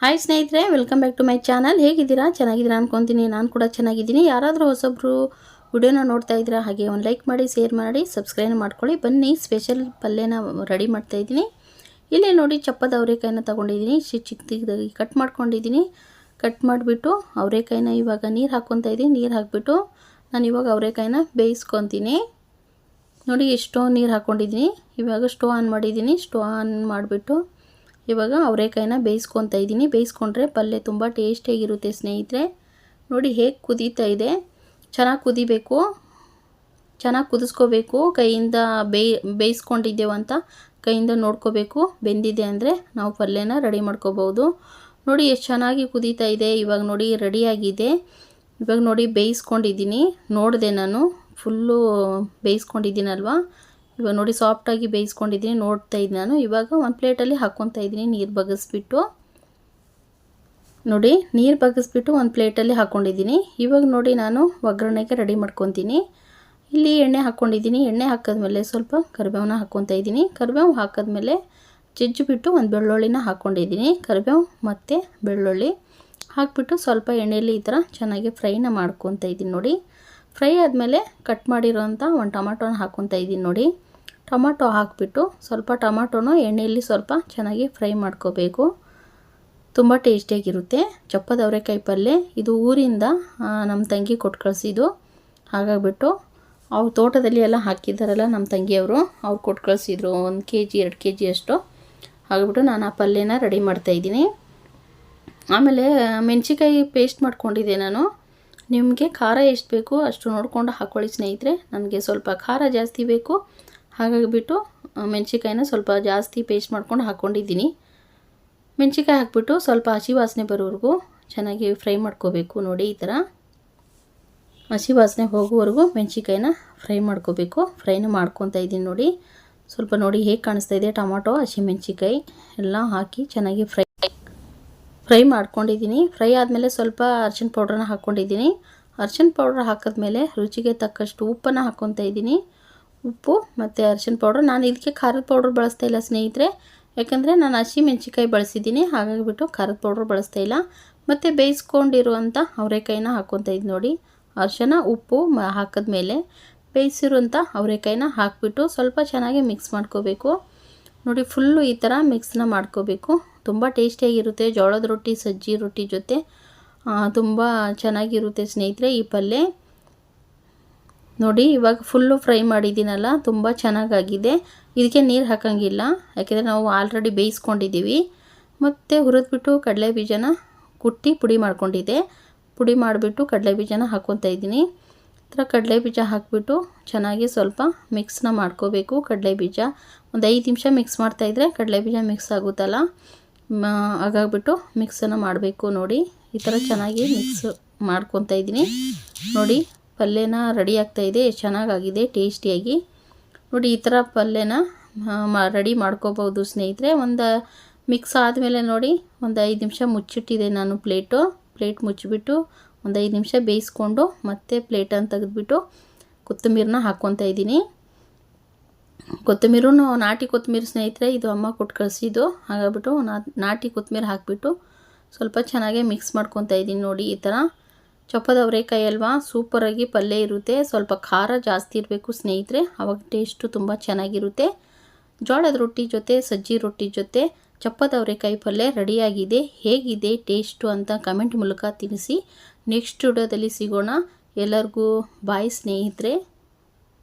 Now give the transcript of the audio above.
Hi ಸ್ನೇಹಿತರೆ welcome back to my channel ಹೇಗಿದ್ದೀರಾ? ಚೆನ್ನಾಗಿದ್ದೀರಾ ಅನ್ಕೊತೀನಿ. ನಾನು ಕೂಡ ಚೆನ್ನಾಗಿದ್ದೀನಿ. ಯಾರಾದರೂ ಹೊಸೊಬ್ಬರು ವಿಡಿಯೋನ ನೋಡ್ತಾ ಇದ್ದೀರಾ, ಹಾಗೆ ಒಂದು ಲೈಕ್ ಮಾಡಿ ಶೇರ್ ಮಾಡಿ ಸಬ್ಸ್ಕ್ರೈಬ್ ಮಾಡ್ಕೊಳ್ಳಿ. ಬನ್ನಿ ಸ್ಪೆಷಲ್ ಪಲ್ಯನ ರೆಡಿ ಮಾಡ್ತಾ ಇದ್ದೀನಿ. ಇಲ್ಲಿ ನೋಡಿ ಚಪ್ಪದ ಅವರೆಕಾಯಿನ ತೊಗೊಂಡಿದ್ದೀನಿ. ಚಿಕ್ಕ ಚಿಕ್ಕದಾಗಿ ಕಟ್ ಮಾಡ್ಕೊಂಡಿದ್ದೀನಿ. ಕಟ್ ಮಾಡಿಬಿಟ್ಟು ಅವರೆಕಾಯಿನ ಇವಾಗ ನೀರು ಹಾಕ್ಕೊತಾ ಇದ್ದೀನಿ. ನೀರು ಹಾಕಿಬಿಟ್ಟು ನಾನು ಇವಾಗ ಅವರೆಕಾಯಿನ ಬೇಯಿಸ್ಕೊತೀನಿ. ನೋಡಿ ಎಷ್ಟೋ ನೀರು ಹಾಕ್ಕೊಂಡಿದ್ದೀನಿ. ಇವಾಗ ಸ್ಟವ್ ಆನ್ ಮಾಡಿದ್ದೀನಿ. ಸ್ಟವ್ ಆನ್ ಮಾಡಿಬಿಟ್ಟು ಇವಾಗ ಅವರೆಕಾಯಿನ ಬೇಯಿಸ್ಕೊತಾ ಇದ್ದೀನಿ. ಬೇಯಿಸ್ಕೊಂಡ್ರೆ ಪಲ್ಯ ತುಂಬ ಟೇಸ್ಟಿಯಾಗಿರುತ್ತೆ ಸ್ನೇಹಿತರೆ. ನೋಡಿ ಹೇಗೆ ಕುದೀತಾ ಇದೆ. ಚೆನ್ನಾಗಿ ಕುದಿಬೇಕು. ಚೆನ್ನಾಗಿ ಕುದಿಸ್ಕೋಬೇಕು. ಕೈಯಿಂದ ಬೇಯ್ ಅಂತ ಕೈಯಿಂದ ನೋಡ್ಕೋಬೇಕು. ಬೆಂದಿದೆ ಅಂದರೆ ನಾವು ಪಲ್ಯನ ರೆಡಿ ಮಾಡ್ಕೋಬೋದು ನೋಡಿ ಎಷ್ಟು ಚೆನ್ನಾಗಿ ಕುದೀತಾ ಇದೆ. ಇವಾಗ ನೋಡಿ ರೆಡಿಯಾಗಿದೆ. ಇವಾಗ ನೋಡಿ ಬೇಯಿಸ್ಕೊಂಡಿದ್ದೀನಿ. ನೋಡಿದೆ ನಾನು. ಫುಲ್ಲು ಬೇಯಿಸ್ಕೊಂಡಿದ್ದೀನಲ್ವ. ಇವಾಗ ನೋಡಿ ಸಾಫ್ಟಾಗಿ ಬೇಯಿಸ್ಕೊಂಡಿದ್ದೀನಿ. ನೋಡ್ತಾ ಇದ್ದೀನಿ ನಾನು. ಇವಾಗ ಒಂದು ಪ್ಲೇಟಲ್ಲಿ ಹಾಕ್ಕೊತಾ ಇದ್ದೀನಿ ನೀರು ಬಗ್ಗಿಸ್ಬಿಟ್ಟು ನೋಡಿ, ನೀರು ಬಗ್ಗಿಸ್ಬಿಟ್ಟು ಒಂದು ಪ್ಲೇಟಲ್ಲಿ ಹಾಕ್ಕೊಂಡಿದ್ದೀನಿ ಇವಾಗ ನೋಡಿ ನಾನು ಒಗ್ಗರಣೆಗೆ ರೆಡಿ ಮಾಡ್ಕೊತೀನಿ. ಇಲ್ಲಿ ಎಣ್ಣೆ ಹಾಕ್ಕೊಂಡಿದ್ದೀನಿ ಎಣ್ಣೆ ಹಾಕಿದ್ಮೇಲೆ ಸ್ವಲ್ಪ ಕರಿಬೇವನ್ನ ಹಾಕ್ಕೊತಾ ಇದ್ದೀನಿ. ಕರಿಬೇವು ಹಾಕಿದ್ಮೇಲೆ ಜಜ್ಜಿಬಿಟ್ಟು ಒಂದು ಬೆಳ್ಳುಳ್ಳಿನ ಹಾಕ್ಕೊಂಡಿದ್ದೀನಿ ಕರಿಬೇವು ಮತ್ತು ಬೆಳ್ಳುಳ್ಳಿ. ಹಾಕ್ಬಿಟ್ಟು ಸ್ವಲ್ಪ ಎಣ್ಣೆಯಲ್ಲಿ ಈ ಥರ ಚೆನ್ನಾಗಿ ಫ್ರೈನ ಮಾಡ್ಕೊತಾ ಇದ್ದೀನಿ ನೋಡಿ. ಫ್ರೈ ಆದಮೇಲೆ ಕಟ್ ಮಾಡಿರೋಂಥ ಒಂದು ಟೊಮಾಟೋನ ಹಾಕ್ಕೊತಾ ಇದ್ದೀನಿ ನೋಡಿ. ಟೊಮಾಟೊ ಹಾಕಿಬಿಟ್ಟು ಸ್ವಲ್ಪ ಟೊಮಾಟೊನ ಎಣ್ಣೆಯಲ್ಲಿ ಸ್ವಲ್ಪ ಚೆನ್ನಾಗಿ ಫ್ರೈ ಮಾಡ್ಕೋಬೇಕು. ತುಂಬ ಟೇಸ್ಟಿಯಾಗಿರುತ್ತೆ. ಚಪ್ಪದ ಅವರೆಕಾಯಿ ಪಲ್ಯ. ಇದು ಊರಿಂದ ನಮ್ಮ ತಂಗಿ ಕೊಟ್ಟು ಕಳಿಸಿದ್ದು. ಹಾಗಾಗಿಬಿಟ್ಟು ಅವ್ರ ತೋಟದಲ್ಲಿ ಎಲ್ಲ ಹಾಕಿದ್ದಾರಲ್ಲ ನಮ್ಮ ತಂಗಿಯವರು, ಅವ್ರು ಕೊಟ್ಟು ಕಳಿಸಿದ್ರು. ಒಂದು ಕೆ ಜಿ ಎರಡು ಕೆ ಜಿ ಅಷ್ಟು. ಹಾಗಾಗ್ಬಿಟ್ಟು ನಾನು ಆ ಪಲ್ಯನ ರೆಡಿ ಮಾಡ್ತಾಯಿದ್ದೀನಿ ಆಮೇಲೆ ಮೆಣಸಿಕಾಯಿ ಪೇಸ್ಟ್ ಮಾಡ್ಕೊಂಡಿದ್ದೆ ನಾನು. ನಿಮಗೆ ಖಾರ ಎಷ್ಟು ಬೇಕು ಅಷ್ಟು ನೋಡಿಕೊಂಡು ಹಾಕ್ಕೊಳ್ಳಿ ಸ್ನೇಹಿತರೆ. ನನಗೆ ಸ್ವಲ್ಪ ಖಾರ ಜಾಸ್ತಿ ಬೇಕು. ಹಾಗಾಗಿ ಬಿಟ್ಟು ಮೆಣಸಿಕಾಯಿನ ಸ್ವಲ್ಪ ಜಾಸ್ತಿ ಪೇಸ್ಟ್ ಮಾಡ್ಕೊಂಡು ಹಾಕ್ಕೊಂಡಿದ್ದೀನಿ ಮೆಣಸಿಕಾಯಿ ಹಾಕ್ಬಿಟ್ಟು ಸ್ವಲ್ಪ ಹಸಿ ವಾಸನೆ ಬರೋವರೆಗೂ ಚೆನ್ನಾಗಿ ಫ್ರೈ ಮಾಡ್ಕೋಬೇಕು ನೋಡಿ ಈ ಥರ. ಹಸಿ ವಾಸನೆ ಹೋಗುವವರೆಗೂ ಮೆಣಸಿಕಾಯಿನ ಫ್ರೈ ಮಾಡ್ಕೋಬೇಕು. ಫ್ರೈನ ಮಾಡ್ಕೊತಾ ಇದ್ದೀನಿ ನೋಡಿ. ಸ್ವಲ್ಪ ನೋಡಿ ಹೇಗೆ ಕಾಣಿಸ್ತಾ ಇದೆ ಟೊಮಾಟೊ ಹಸಿಮೆಣ್ಸಿಕಾಯಿ ಎಲ್ಲ ಹಾಕಿ ಚೆನ್ನಾಗಿ ಫ್ರೈ ಫ್ರೈ ಮಾಡ್ಕೊಂಡಿದ್ದೀನಿ. ಫ್ರೈ ಆದಮೇಲೆ ಸ್ವಲ್ಪ ಅರ್ಶಿನ ಪೌಡ್ರನ್ನ ಹಾಕ್ಕೊಂಡಿದ್ದೀನಿ ಅರ್ಶಿನ ಪೌಡ್ರ್ ಹಾಕಿದ್ಮೇಲೆ ರುಚಿಗೆ ತಕ್ಕಷ್ಟು ಉಪ್ಪನ್ನು ಹಾಕ್ಕೊತಾ ಇದ್ದೀನಿ. ಉಪ್ಪು ಮತ್ತು ಅರಿಶಿನ ಪೌಡ್ರ್. ನಾನು ಇದಕ್ಕೆ ಖಾರದ ಪೌಡ್ರ್ ಬಳಸ್ತಾ ಇಲ್ಲ ಸ್ನೇಹಿತರೆ. ಯಾಕಂದರೆ ನಾನು ಹಸಿ ಮೆಣಸಿಕಾಯಿ ಬಳಸಿದ್ದೀನಿ. ಹಾಗಾಗಿ ಬಿಟ್ಟು ಖಾರದ ಪೌಡ್ರ್ ಬಳಸ್ತಾ ಇಲ್ಲ. ಮತ್ತು ಬೇಯಿಸ್ಕೊಂಡಿರುವಂಥ ಅವರೆಕಾಯಿನ ಹಾಕ್ಕೊತಾ ಇದ್ದು ನೋಡಿ. ಅರ್ಶಿನ, ಉಪ್ಪು ಮ ಹಾಕಿದ್ಮೇಲೆ ಬೇಯಿಸಿರುವಂಥ ಅವರೆಕಾಯಿನ ಹಾಕಿಬಿಟ್ಟು ಸ್ವಲ್ಪ ಚೆನ್ನಾಗಿ ಮಿಕ್ಸ್ ಮಾಡ್ಕೋಬೇಕು. ನೋಡಿ ಫುಲ್ಲು ಈ ಥರ ಮಿಕ್ಸ್ನ ಮಾಡ್ಕೋಬೇಕು. ತುಂಬ ಟೇಸ್ಟಿಯಾಗಿರುತ್ತೆ. ಜೋಳದ ರೊಟ್ಟಿ, ಸಜ್ಜಿ ರೊಟ್ಟಿ ಜೊತೆ ತುಂಬ ಚೆನ್ನಾಗಿರುತ್ತೆ ಸ್ನೇಹಿತರೆ ಈ ಪಲ್ಯ. ನೋಡಿ, ಇವಾಗ ಫುಲ್ಲು ಫ್ರೈ ಮಾಡಿದ್ದೀನಲ್ಲ, ತುಂಬ ಚೆನ್ನಾಗಾಗಿದೆ. ಇದಕ್ಕೆ ನೀರು ಹಾಕೋಂಗಿಲ್ಲ, ಯಾಕೆಂದರೆ ನಾವು ಆಲ್ರೆಡಿ ಬೇಯಿಸ್ಕೊಂಡಿದ್ದೀವಿ. ಮತ್ತು ಹುರಿದ್ಬಿಟ್ಟು ಕಡಲೆ ಬೀಜನ ಕುಟ್ಟಿ ಪುಡಿ ಮಾಡ್ಕೊಂಡಿದ್ದೆ. ಪುಡಿ ಮಾಡಿಬಿಟ್ಟು ಕಡಲೆ ಬೀಜನ ಹಾಕ್ಕೊತಾ ಇದ್ದೀನಿ. ಥರ ಕಡಲೆ ಬೀಜ ಹಾಕಿಬಿಟ್ಟು ಚೆನ್ನಾಗಿ ಸ್ವಲ್ಪ ಮಿಕ್ಸ್ನ ಮಾಡ್ಕೋಬೇಕು ಕಡಲೆ ಬೀಜ. ಒಂದು ಐದು ನಿಮಿಷ ಮಿಕ್ಸ್ ಮಾಡ್ತಾಯಿದ್ರೆ ಕಡಲೆ ಬೀಜ ಮಿಕ್ಸ್ ಆಗುತ್ತಲ್ಲ? ಹಾಗಾಗ್ಬಿಟ್ಟು ಮಿಕ್ಸನ್ನು ಮಾಡಬೇಕು ನೋಡಿ. ಈ ಥರ ಚೆನ್ನಾಗಿ ಮಿಕ್ಸ್ ಮಾಡ್ಕೊತಾ ಇದ್ದೀನಿ. ನೋಡಿ ಪಲ್ಯನ ರೆಡಿ ಆಗ್ತಾಯಿದೆ ಎಷ್ಟು ಚೆನ್ನಾಗಾಗಿದೆ, ಟೇಸ್ಟಿಯಾಗಿ. ನೋಡಿ, ಈ ಥರ ಪಲ್ಯನ ರೆಡಿ ಮಾಡ್ಕೋಬೋದು ಸ್ನೇಹಿತರೆ. ಒಂದು ಮಿಕ್ಸ್ ಆದಮೇಲೆ ನೋಡಿ, ಒಂದು ಐದು ನಿಮಿಷ ಮುಚ್ಚಿಟ್ಟಿದೆ ನಾನು ಪ್ಲೇಟು. ಪ್ಲೇಟ್ ಮುಚ್ಚಿಬಿಟ್ಟು ಒಂದು ಐದು ನಿಮಿಷ ಬೇಯಿಸ್ಕೊಂಡು ಮತ್ತೆ ಪ್ಲೇಟನ್ನು ತೆಗೆದುಬಿಟ್ಟು ಕೊತ್ತಂಬೀರನ್ನ ಹಾಕ್ಕೊತಾ ಇದ್ದೀನಿ. ಕೊತ್ತಂಬೀರೂ ನಾಟಿ ಕೊತ್ತಂಬರಿ ಸ್ನೇಹಿತರೆ, ಇದು ಅಮ್ಮ ಕೊಟ್ಟು ಕಳಿಸಿದ್ದು. ಹಾಗಾಗ್ಬಿಟ್ಟು ನಾಟಿ ಕೊತ್ತಂಬರಿ ಹಾಕಿಬಿಟ್ಟು ಸ್ವಲ್ಪ ಚೆನ್ನಾಗೆ ಮಿಕ್ಸ್ ಮಾಡ್ಕೊತಾ ಇದ್ದೀನಿ ನೋಡಿ ಈ ಥರ. ಚೊಪ್ಪದ ಅವರೆಕಾಯಿ ಅಲ್ವಾ? ಸೂಪರಾಗಿ ಪಲ್ಯ ಇರುತ್ತೆ. ಸ್ವಲ್ಪ ಖಾರ ಜಾಸ್ತಿ ಇರಬೇಕು ಸ್ನೇಹಿತರೆ. ಅವಾಗ ಟೇಸ್ಟು ತುಂಬ ಚೆನ್ನಾಗಿರುತ್ತೆ. ಜೋಳದ ರೊಟ್ಟಿ ಜೊತೆ, ಸಜ್ಜಿ ರೊಟ್ಟಿ ಜೊತೆ ಚಪ್ಪದ ಅವರೆಕಾಯಿ ಪಲ್ಯ ರೆಡಿಯಾಗಿದೆ. ಹೇಗಿದೆ ಟೇಸ್ಟು ಅಂತ ಕಮೆಂಟ್ ಮೂಲಕ ತಿಳಿಸಿ. ನೆಕ್ಸ್ಟ್ ವಿಡಿಯೋದಲ್ಲಿ ಸಿಗೋಣ. ಎಲ್ಲರಿಗೂ ಬಾಯ್ ಸ್ನೇಹಿತರೆ.